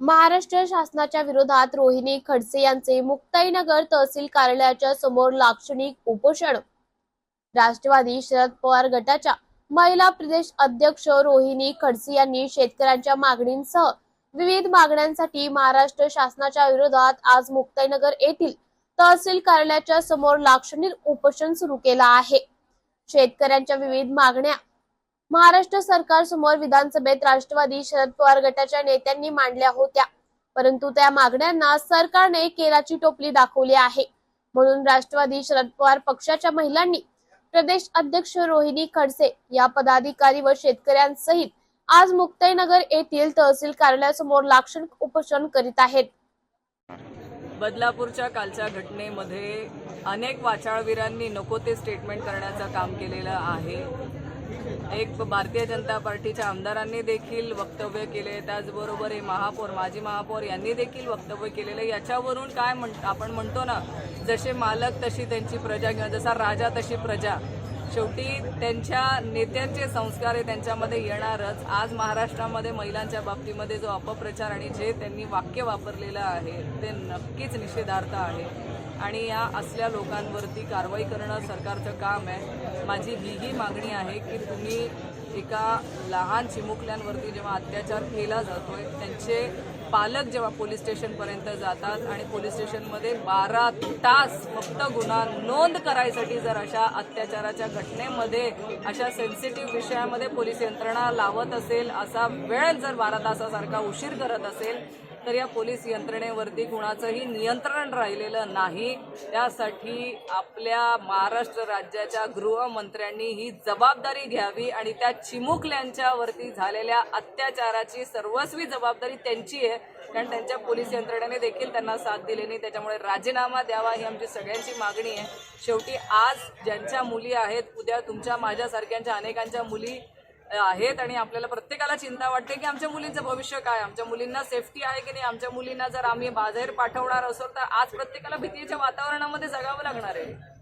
महाराष्ट्र शासनाच्या विरोधात रोहिणी खडसे यांचे मुक्ताईनगर तहसील कार्यालयाच्या समोर लाक्षणिक उपोषण. राष्ट्रवादी शरद पवार गटाच्या महिला प्रदेश अध्यक्ष रोहिणी खडसे यांनी शेतकऱ्यांच्या मागणींसह विविध मागण्यांसाठी महाराष्ट्र शासनाच्या विरोधात आज मुक्ताईनगर येथील तहसील कार्यालयाच्या समोर लाक्षणिक उपोषण सुरू केला आहे. शेतकऱ्यांच्या विविध मागण्या महाराष्ट्र सरकार समोर विधानसभेत राष्ट्रवादी शरद पवार गटाच्या नेत्यांनी मांडल्या होत्या. परंतु त्या मागण्यांना सरकारने केराची टोपली दाखवली आहे. म्हणून राष्ट्रवादी शरद पवार पक्षाच्या महिलांनी प्रदेश अध्यक्ष रोहिणी खडसे या पदाधिकारी व शेतकऱ्यांसहित आज मुक्ताईनगर येथील तहसील कार्यालयासमोर लाक्षणिक उपोषण करीत आहेत. बदलापूरच्या कालच्या घटनेमध्ये अनेक वाचाळवीरांनी नको ते स्टेटमेंट करण्याचं काम केलेलं आहे. एक भारतीय जनता पार्टीच्या आमदारांनी देखील वक्तव्य केले. त्याचबरोबर हे महापौर माजी महापौर यांनी देखील वक्तव्य केलेलं याच्यावरून काय म्हण आपण म्हणतो ना जसे मालक तशी त्यांची प्रजा किंवा जसा राजा तशी प्रजा. शेवटी त्यांच्या नेत्यांचे संस्कार हे त्यांच्यामध्ये येणारच. आज महाराष्ट्रामध्ये महिलांच्या बाबतीमध्ये जो अपप्रचार आणि जे त्यांनी वाक्य वापरलेलं आहे ते नक्कीच निषेधार्थ आहे. आणि या असल्या लोकांवरती कारवाई करणं सरकारचं काम आहे. माझी हीही मागणी आहे की तुम्ही एका लहान चिमुकल्यांवरती जेव्हा अत्याचार केला जातोय त्यांचे पालक जेव्हा पोलीस स्टेशनपर्यंत जातात आणि पोलीस स्टेशनमध्ये बारा तास फक्त गुन्हा नोंद करायसाठी जर अशा अत्याचाराच्या घटनेमध्ये अशा सेन्सिटिव्ह विषयामध्ये पोलीस यंत्रणा लावत असेल असा वेळ जर बारा तासासारखा उशीर करत असेल तर या पोलीस यंत्रणेवरती कुणाचंही नियंत्रण राहिलेलं नाही. त्यासाठी आपल्या महाराष्ट्र राज्याच्या गृहमंत्र्यांनी ही जबाबदारी घ्यावी आणि त्या चिमुकल्यांच्यावरती झालेल्या अत्याचाराची सर्वस्वी जबाबदारी त्यांची आहे. कारण त्यांच्या पोलीस यंत्रणेने देखील त्यांना साथ दिली नाही. त्याच्यामुळे राजीनामा द्यावा ही आमची सगळ्यांची मागणी आहे. शेवटी आज ज्यांच्या मुली आहेत उद्या तुमच्या माझ्यासारख्यांच्या अनेकांच्या मुली आहेत आणि आपल्याला प्रत्येकाला चिंता वाटते की आमच्या मुलींचं भविष्य काय? आमच्या मुलींना सेफ्टी आहे की नाही? आमच्या मुलींना जर आम्ही बाहेर पाठवणार असो तर आज प्रत्येकाला भीतीच्या वातावरणामध्ये जगावं लागणार आहे.